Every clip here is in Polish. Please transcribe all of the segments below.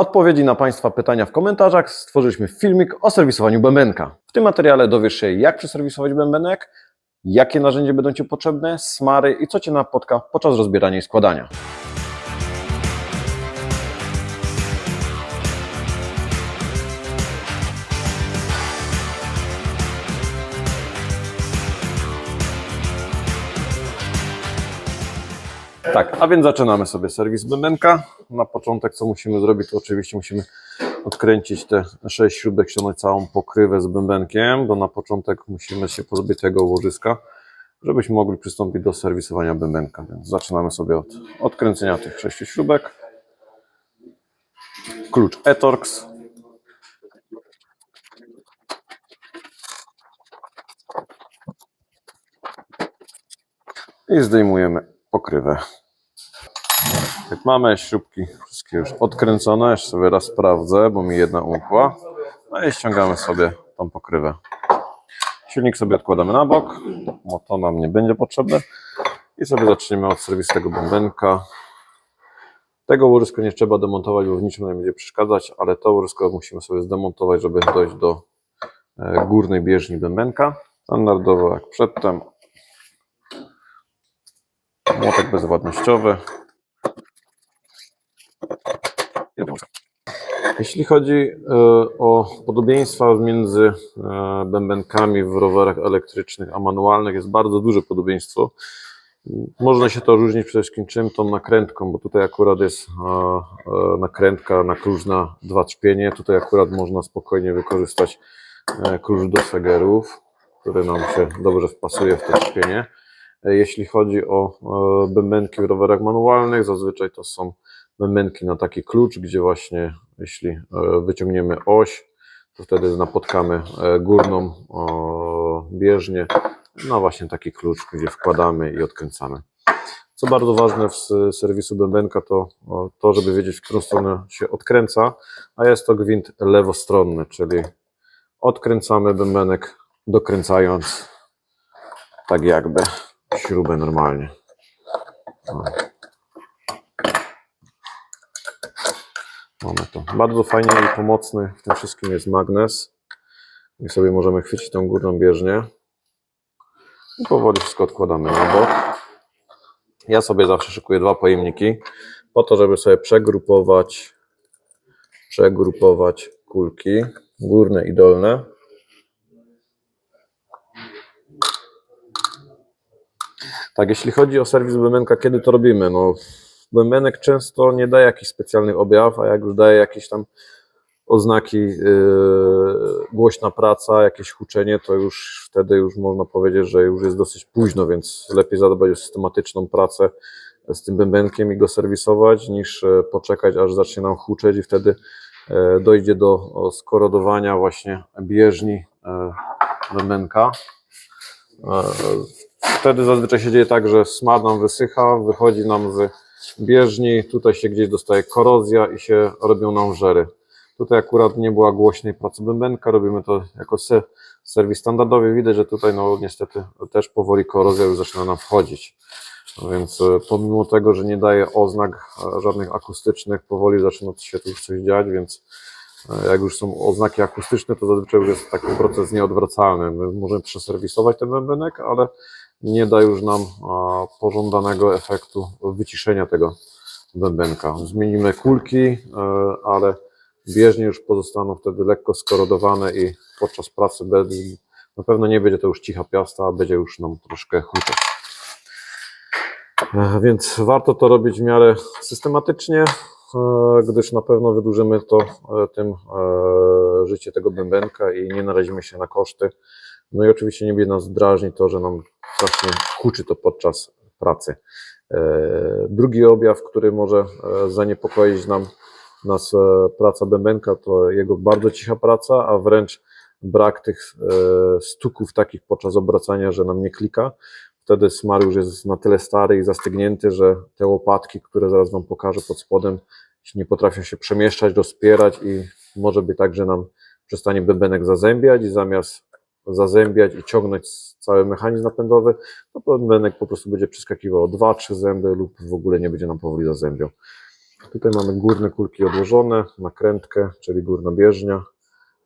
odpowiedzi na Państwa pytania w komentarzach stworzyliśmy filmik o serwisowaniu bębenka. W tym materiale dowiesz się, jak przeserwisować bębenek, jakie narzędzia będą Ci potrzebne, smary i co Cię napotka podczas rozbierania i składania. Tak, a więc zaczynamy sobie serwis bębenka. Na początek co musimy zrobić, to oczywiście musimy odkręcić te sześć śrubek, ściągnąć całą pokrywę z bębenkiem, bo na początek musimy się pozbyć tego łożyska, żebyśmy mogli przystąpić do serwisowania bębenka. Więc zaczynamy sobie od odkręcenia tych sześciu śrubek. Klucz Etorx. I zdejmujemy pokrywę. Jak mamy śrubki wszystkie już odkręcone, jeszcze sobie raz sprawdzę, bo mi jedna umkła. No i ściągamy sobie tą pokrywę. Silnik sobie odkładamy na bok, bo to nam nie będzie potrzebne. I sobie zaczniemy od serwisu tego bębenka. Tego łożyska nie trzeba demontować, bo w niczym nie będzie przeszkadzać, ale to łożysko musimy sobie zdemontować, żeby dojść do e, górnej bieżni bębenka. Standardowo jak przedtem. Młotek bezwładnościowy. Jeśli chodzi e, o podobieństwa między e, bębenkami w rowerach elektrycznych a manualnych, jest bardzo duże podobieństwo. Można się to różnić przede wszystkim czym? Tą nakrętką, bo tutaj akurat jest e, nakrętka na klucz na dwa trzpienie. Tutaj akurat można spokojnie wykorzystać klucz do segerów, który nam się dobrze wpasuje w to trzpienie. Jeśli chodzi o bębenki w rowerach manualnych, zazwyczaj to są bębenki na taki klucz, gdzie właśnie jeśli e, wyciągniemy oś, to wtedy napotkamy e, górną bieżnię na właśnie taki klucz, gdzie wkładamy i odkręcamy. Co bardzo ważne w serwisu bębenka to to, żeby wiedzieć, w którą stronę się odkręca, a jest to gwint lewostronny, czyli odkręcamy bębenek dokręcając tak jakby śrubę normalnie. O. Mamy to. Bardzo fajnie i pomocny w tym wszystkim jest magnes. I sobie możemy chwycić tą górną bieżnię. I powoli wszystko odkładamy na bok. Ja sobie zawsze szykuję dwa pojemniki, po to, żeby sobie przegrupować, przegrupować kulki górne i dolne. Tak, jeśli chodzi o serwis bębenka, kiedy to robimy? No, bębenek często nie daje jakichś specjalnych objaw, a jak już daje jakieś tam oznaki, yy, głośna praca, jakieś huczenie, to już wtedy już można powiedzieć, że już jest dosyć późno, więc lepiej zadbać o systematyczną pracę z tym bębenkiem i go serwisować, niż e, poczekać, aż zacznie nam huczeć i wtedy e, dojdzie do skorodowania właśnie bieżni e, bębenka. Wtedy zazwyczaj się dzieje tak, że smar nam wysycha, wychodzi nam z bieżni, tutaj się gdzieś dostaje korozja i się robią nam żery. Tutaj akurat nie była głośnej pracy bębenka, robimy to jako se, serwis standardowy. Widać, że tutaj no niestety też powoli korozja już zaczyna nam wchodzić. No więc e, pomimo tego, że nie daje oznak żadnych akustycznych, powoli zaczyna się tu coś dziać, więc e, jak już są oznaki akustyczne, to zazwyczaj już jest taki proces nieodwracalny. My możemy przeserwisować ten bębenek, ale nie da już nam pożądanego efektu wyciszenia tego bębenka. Zmienimy kulki, e, ale bieżnie już pozostaną wtedy lekko skorodowane i podczas pracy na pewno nie będzie to już cicha piasta, a będzie już nam troszkę huczeć. E, Więc warto to robić w miarę systematycznie, e, gdyż na pewno wydłużymy to tym życie tego bębenka i nie narazimy się na koszty. No i oczywiście nie będzie nas drażnić to, że nam strasznie huczy to podczas pracy. E, Drugi objaw, który może e, zaniepokoić nam nas e, praca bębenka, to jego bardzo cicha praca, a wręcz brak tych stuków takich podczas obracania, że nam nie klika. Wtedy smar już jest na tyle stary i zastygnięty, że te łopatki, które zaraz Wam pokażę pod spodem, nie potrafią się przemieszczać, rozpierać i może być tak, że nam przestanie bębenek zazębiać i zamiast zazębiać i ciągnąć cały mechanizm napędowy, to bębenek po prostu będzie przeskakiwał o 2-3 zęby lub w ogóle nie będzie nam powoli zazębiał. Tutaj mamy górne kulki odłożone, nakrętkę, czyli górna bieżnia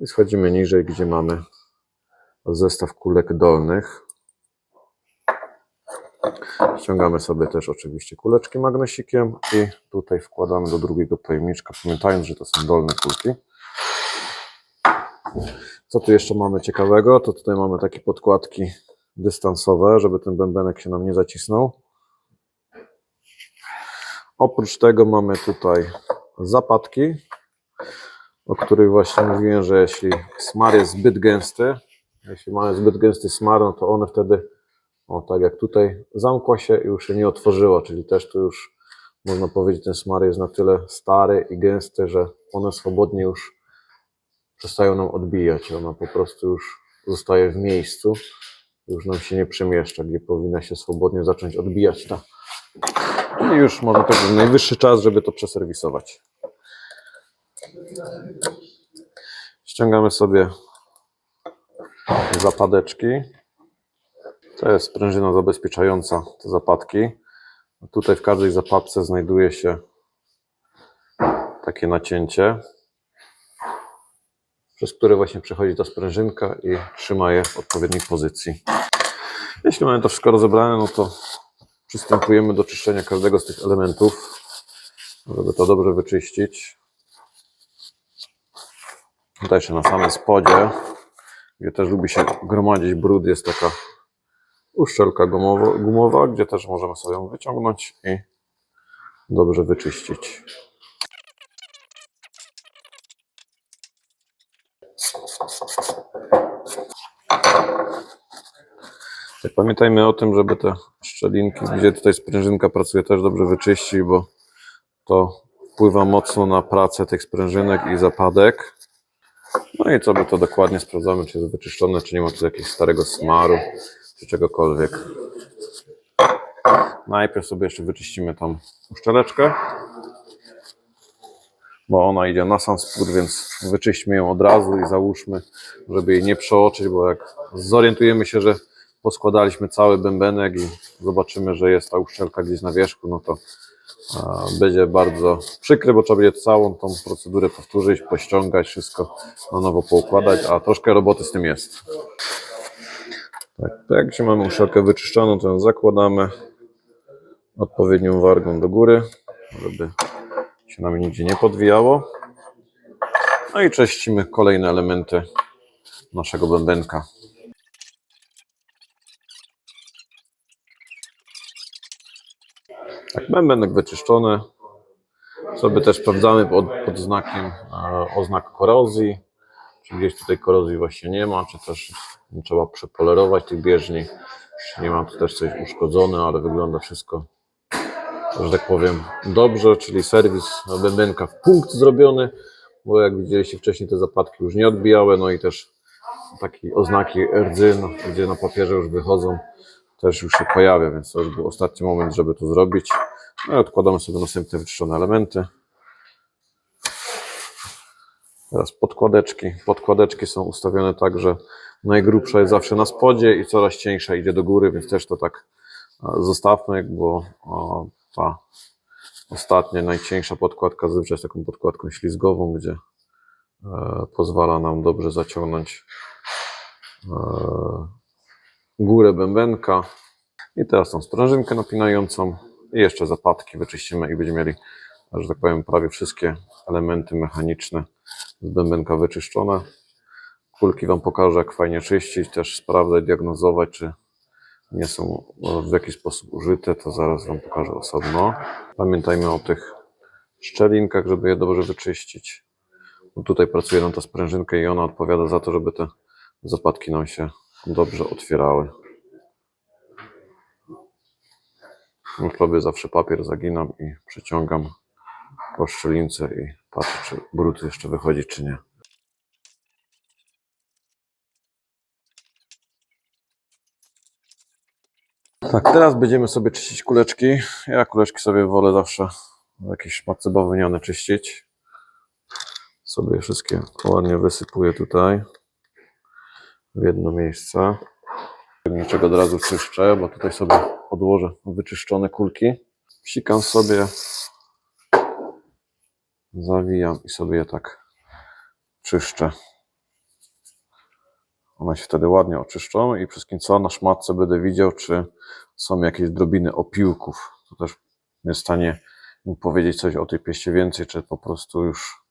i schodzimy niżej, gdzie mamy zestaw kulek dolnych. Ściągamy sobie też oczywiście kuleczki magnesikiem i tutaj wkładamy do drugiego pojemniczka, pamiętając, że to są dolne kulki. Co tu jeszcze mamy ciekawego? To tutaj mamy takie podkładki dystansowe, żeby ten bębenek się nam nie zacisnął. Oprócz tego mamy tutaj zapadki, o których właśnie mówiłem, że jeśli smar jest zbyt gęsty, jeśli mamy zbyt gęsty smar, no to one wtedy, o tak jak tutaj, zamkła się i już się nie otworzyła, czyli też tu już można powiedzieć, ten smar jest na tyle stary i gęsty, że one swobodnie już przestają nam odbijać. Ona po prostu już zostaje w miejscu, już nam się nie przemieszcza, gdzie powinna się swobodnie zacząć odbijać ta. I już może to być najwyższy czas, żeby to przeserwisować. Ściągamy sobie zapadeczki. To jest sprężyna zabezpieczająca te zapadki. Tutaj w każdej zapadce znajduje się takie nacięcie, przez które właśnie przechodzi ta sprężynka i trzyma je w odpowiedniej pozycji. Jeśli mamy to wszystko rozebrane, no to przystępujemy do czyszczenia każdego z tych elementów, żeby to dobrze wyczyścić. Tutaj jeszcze na samym spodzie, gdzie też lubi się gromadzić brud, jest taka uszczelka gumowa, gumowa, gdzie też możemy sobie ją wyciągnąć i dobrze wyczyścić. Pamiętajmy o tym, żeby te szczelinki, gdzie tutaj sprężynka pracuje, też dobrze wyczyścić, bo to wpływa mocno na pracę tych sprężynek i zapadek. No i co by to dokładnie sprawdzamy, czy jest wyczyszczone, czy nie ma tu jakiegoś starego smaru, czy czegokolwiek. Najpierw sobie jeszcze wyczyścimy tą uszczeleczkę, bo ona idzie na sam spód, więc wyczyśćmy ją od razu i załóżmy, żeby jej nie przeoczyć, bo jak zorientujemy się, że poskładaliśmy cały bębenek i zobaczymy, że jest ta uszczelka gdzieś na wierzchu, no to będzie bardzo przykry, bo trzeba będzie całą tą procedurę powtórzyć, pościągać, wszystko na nowo poukładać, a troszkę roboty z tym jest. Tak, to jak się mamy uszczelkę wyczyszczoną, to ją zakładamy odpowiednią wargą do góry, żeby się nam nigdzie nie podwijało. No i czyścimy kolejne elementy naszego bębenka. Tak, bębenek wyczyszczony. Sobie też sprawdzamy pod, pod znakiem e, oznak korozji, czy gdzieś tutaj korozji właśnie nie ma, czy też nie trzeba przepolerować tych bieżni, czy nie ma tu też coś uszkodzone, ale wygląda wszystko, że tak powiem, dobrze, czyli serwis bębenka w punkt zrobiony, bo jak widzieliście wcześniej te zapadki już nie odbijały, no i też takie oznaki rdzy, no, gdzie na papierze już wychodzą, też już się pojawia, więc to już był ostatni moment, żeby to zrobić. No i odkładamy sobie następne wyczyszczone elementy. Teraz podkładeczki. Podkładeczki są ustawione tak, że najgrubsza jest zawsze na spodzie i coraz cieńsza idzie do góry, więc też to tak zostawmy, bo ta ostatnia, najcieńsza podkładka zazwyczaj jest taką podkładką ślizgową, gdzie e, pozwala nam dobrze zaciągnąć e, górę bębenka. I teraz tą sprężynkę napinającą i jeszcze zapadki wyczyścimy i będziemy mieli, że tak powiem, prawie wszystkie elementy mechaniczne z bębenka wyczyszczone. Kulki Wam pokażę, jak fajnie czyścić, też sprawdzać, diagnozować, czy nie są w jakiś sposób użyte, to zaraz Wam pokażę osobno. Pamiętajmy o tych szczelinkach, żeby je dobrze wyczyścić. Tutaj pracuje nam ta sprężynka i ona odpowiada za to, żeby te zapadki nam się dobrze otwierały. No, sobie zawsze papier zaginam i przeciągam po szczelince i patrzę, czy brud jeszcze wychodzi, czy nie. Tak, teraz będziemy sobie czyścić kuleczki. Ja kuleczki sobie wolę zawsze w jakiejś szmatce bawełniane czyścić. Sobie wszystkie ładnie wysypuję tutaj w jedno miejsce. Niczego od razu czyszczę, bo tutaj sobie odłożę wyczyszczone kulki. Psikam sobie Zawijam i sobie je tak czyszczę. One się wtedy ładnie oczyszczą i przez co na szmatce będę widział, czy są jakieś drobiny opiłków. To też jest w stanie powiedzieć coś o tej pieście więcej, czy po prostu już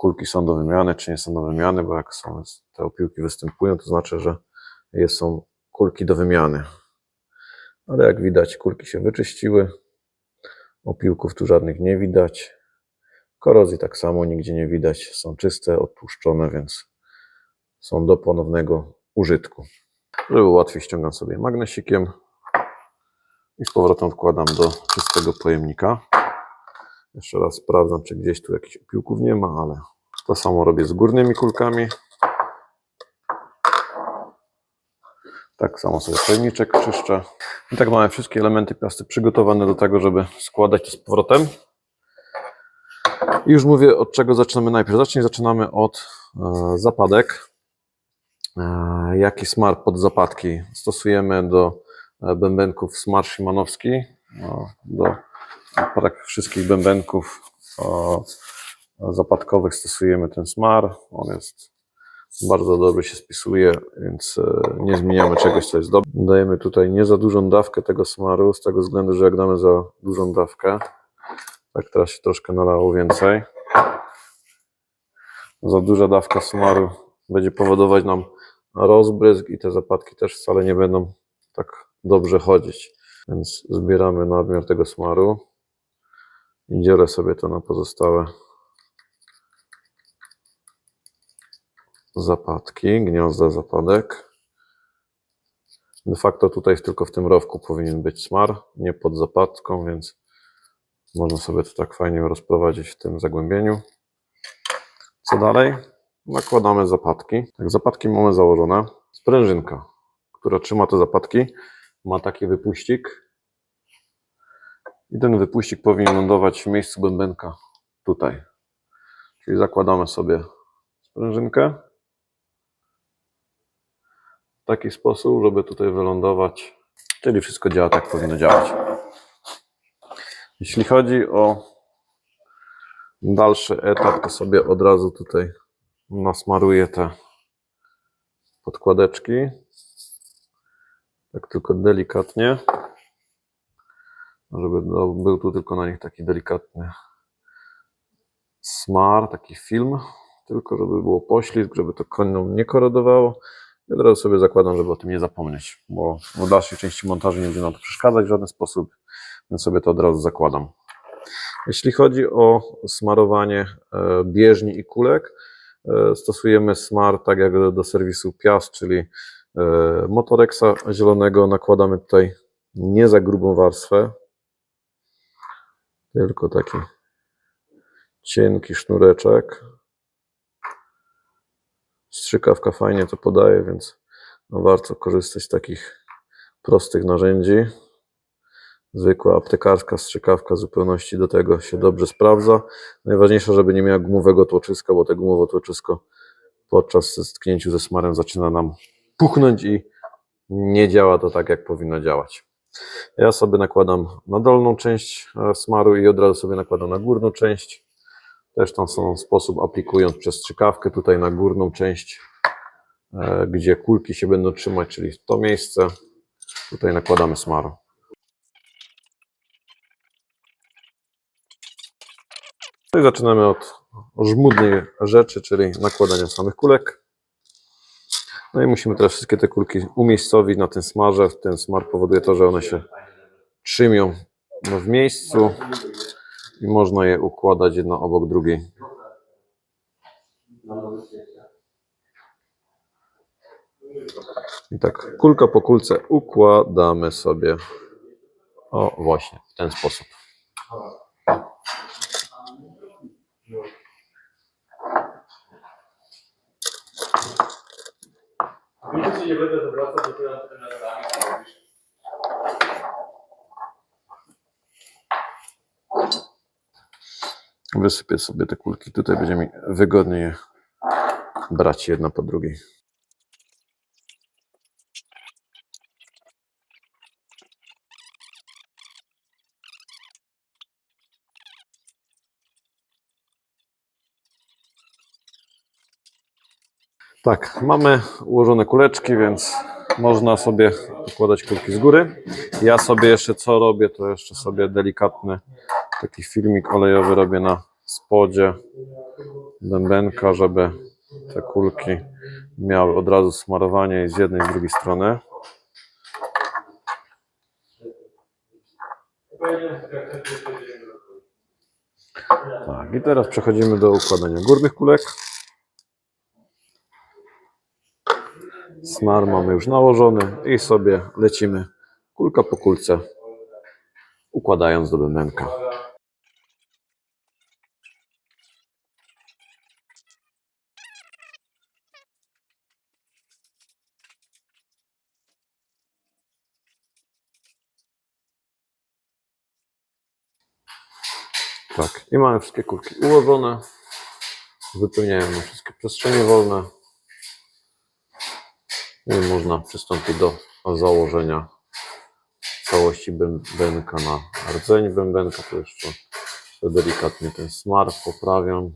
kulki są do wymiany, czy nie są do wymiany, bo jak są te opiłki występują, to znaczy, że jest są kulki do wymiany. Ale jak widać, kulki się wyczyściły. Opiłków tu żadnych nie widać. Korozji tak samo nigdzie nie widać. Są czyste, odtłuszczone, więc są do ponownego użytku. Żeby łatwiej ściągam sobie magnesikiem i z powrotem wkładam do czystego pojemnika. Jeszcze raz sprawdzam, czy gdzieś tu jakichś opiłków nie ma, ale to samo robię z górnymi kulkami. Tak samo sobie pojemniczek czyszczę. I tak mamy wszystkie elementy piasty przygotowane do tego, żeby składać to z powrotem. I już mówię, od czego zaczynamy najpierw. Zacznij, zaczynamy od e, zapadek. E, jaki smar pod zapadki stosujemy do e, bębenków smar szymanowski. No, do prak wszystkich bębenków o, zapadkowych stosujemy ten smar. On jest bardzo dobrze się spisuje, więc e, nie zmieniamy czegoś, co jest dobre. Dajemy tutaj nie za dużą dawkę tego smaru, z tego względu, że jak damy za dużą dawkę, tak teraz się troszkę nalało więcej, za duża dawka smaru będzie powodować nam rozbryzg i te zapadki też wcale nie będą tak dobrze chodzić. Więc zbieramy nadmiar tego smaru i dzielę sobie to na pozostałe zapadki, gniazda zapadek. De facto tutaj tylko w tym rowku powinien być smar, nie pod zapadką, więc można sobie to tak fajnie rozprowadzić w tym zagłębieniu. Co dalej? Nakładamy zapadki. Tak, zapadki mamy założone. Sprężynka, która trzyma te zapadki, ma taki wypuścik. I ten wypuścik powinien lądować w miejscu bębenka tutaj. Czyli zakładamy sobie sprężynkę w taki sposób, żeby tutaj wylądować. Czyli wszystko działa tak, powinno działać. Jeśli chodzi o dalszy etap, to sobie od razu tutaj nasmaruję te podkładeczki. Tak tylko delikatnie. Żeby do- był tu tylko na nich taki delikatny smar, taki film. Tylko żeby było poślizg, żeby to koniom nie korodowało. I od razu sobie zakładam, żeby o tym nie zapomnieć, bo w dalszej części montażu nie będzie nam to przeszkadzać w żaden sposób, więc sobie to od razu zakładam. Jeśli chodzi o smarowanie e, bieżni i kulek, e, stosujemy smar tak jak do, serwisu Piast, czyli e, Motorexa zielonego. Nakładamy tutaj nie za grubą warstwę, tylko taki cienki sznureczek. Strzykawka fajnie to podaje, więc no warto korzystać z takich prostych narzędzi. Zwykła aptekarska strzykawka w zupełności do tego się dobrze sprawdza. Najważniejsze, żeby nie miała gumowego tłoczyska, bo te gumowe tłoczysko podczas stknięciu ze smarem zaczyna nam puchnąć i nie działa to tak, jak powinno działać. Ja sobie nakładam na dolną część e, smaru i od razu sobie nakładam na górną część. Też ten sam sposób aplikując przez strzykawkę tutaj na górną część, e, gdzie kulki się będą trzymać, czyli w to miejsce. Tutaj nakładamy smaru. No i zaczynamy od żmudnej rzeczy, czyli nakładania samych kulek. No i musimy teraz wszystkie te kulki umiejscowić na tym smarze. Ten smar powoduje to, że one się trzymią w miejscu i można je układać jedna obok drugiej. I tak kulka po kulce układamy sobie o właśnie w ten sposób. Nigdy się nie będę zwracał robisz. Wysypię sobie te kulki. Tutaj będzie mi wygodniej brać jedna po drugiej. Tak, mamy ułożone kuleczki, więc można sobie układać kulki z góry. Ja sobie jeszcze co robię, to jeszcze sobie delikatny taki filmik olejowy robię na spodzie bębenka, żeby te kulki miały od razu smarowanie z jednej i z drugiej strony. Tak, i teraz przechodzimy do układania górnych kulek. Smar mamy już nałożony i sobie lecimy kulka po kulce, układając do bębenka. Tak, i mamy wszystkie kulki ułożone. Wypełniają wszystkie przestrzenie wolne. I można przystąpić do założenia całości bębenka na rdzeń bębenka. To jeszcze delikatnie ten smar poprawiam.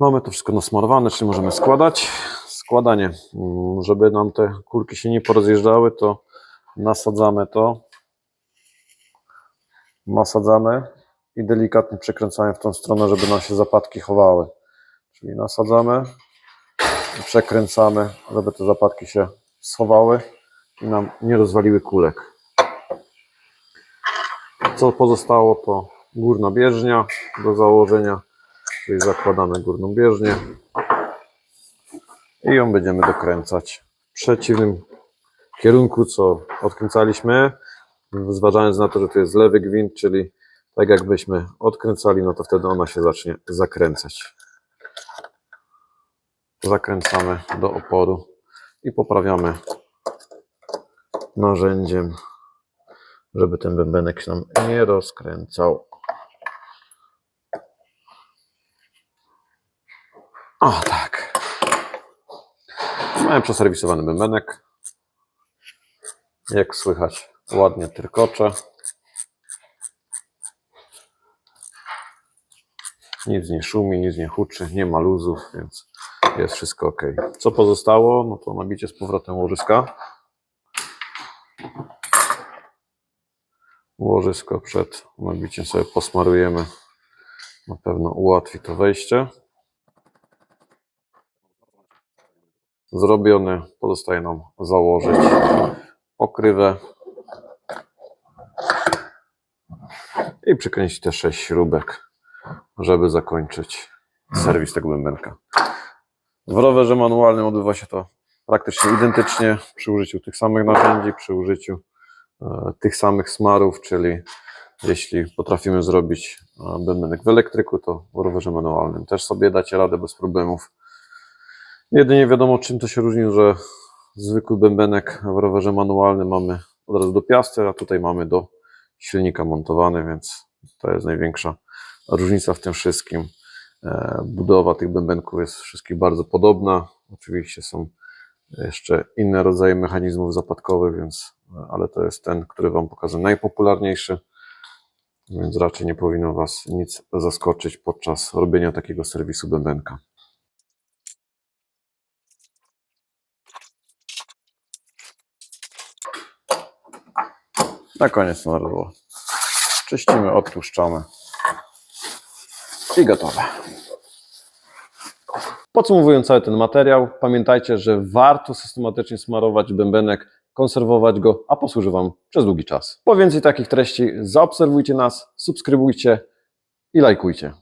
Mamy to wszystko nasmarowane, czyli możemy składać. Składanie, Mm, żeby nam te kulki się nie porozjeżdżały, to nasadzamy to. Nasadzamy i delikatnie przekręcamy w tą stronę, żeby nam się zapadki chowały. Czyli nasadzamy i przekręcamy, żeby te zapadki się schowały i nam nie rozwaliły kulek. Co pozostało to górna bieżnia do założenia, czyli zakładamy górną bieżnię i ją będziemy dokręcać w przeciwnym kierunku, co odkręcaliśmy, zważając na to, że to jest lewy gwint, czyli tak jakbyśmy odkręcali, no to wtedy ona się zacznie zakręcać. Zakręcamy do oporu i poprawiamy narzędziem, żeby ten bębenek się nam nie rozkręcał. O tak. Mamy przeserwisowany bębenek. Jak słychać, ładnie tyrkocze. Nic nie szumi, nic nie huczy, nie ma luzów, więc jest wszystko ok. Co pozostało? No to nabicie z powrotem łożyska. Łożysko przed nabiciem sobie posmarujemy. Na pewno ułatwi to wejście. Zrobiony, pozostaje nam założyć pokrywę i przykręcić te 6 śrubek, żeby zakończyć serwis tego bębenka. W rowerze manualnym odbywa się to praktycznie identycznie przy użyciu tych samych narzędzi, przy użyciu e, tych samych smarów, czyli jeśli potrafimy zrobić e, bębenek w elektryku, to w rowerze manualnym też sobie dacie radę bez problemów. Jedynie wiadomo czym to się różni, że zwykły bębenek w rowerze manualnym mamy od razu do piasty, a tutaj mamy do silnika montowany, więc to jest największa różnica w tym wszystkim. E, Budowa tych bębenków jest wszystkich bardzo podobna. Oczywiście są jeszcze inne rodzaje mechanizmów zapadkowych, więc, ale to jest ten, który Wam pokażę najpopularniejszy, więc raczej nie powinno Was nic zaskoczyć podczas robienia takiego serwisu bębenka. Na koniec narodowo. Czyścimy, odtłuszczamy i gotowe. Podsumowując cały ten materiał, pamiętajcie, że warto systematycznie smarować bębenek, konserwować go, a posłuży Wam przez długi czas. Po więcej takich treści zaobserwujcie nas, subskrybujcie i lajkujcie.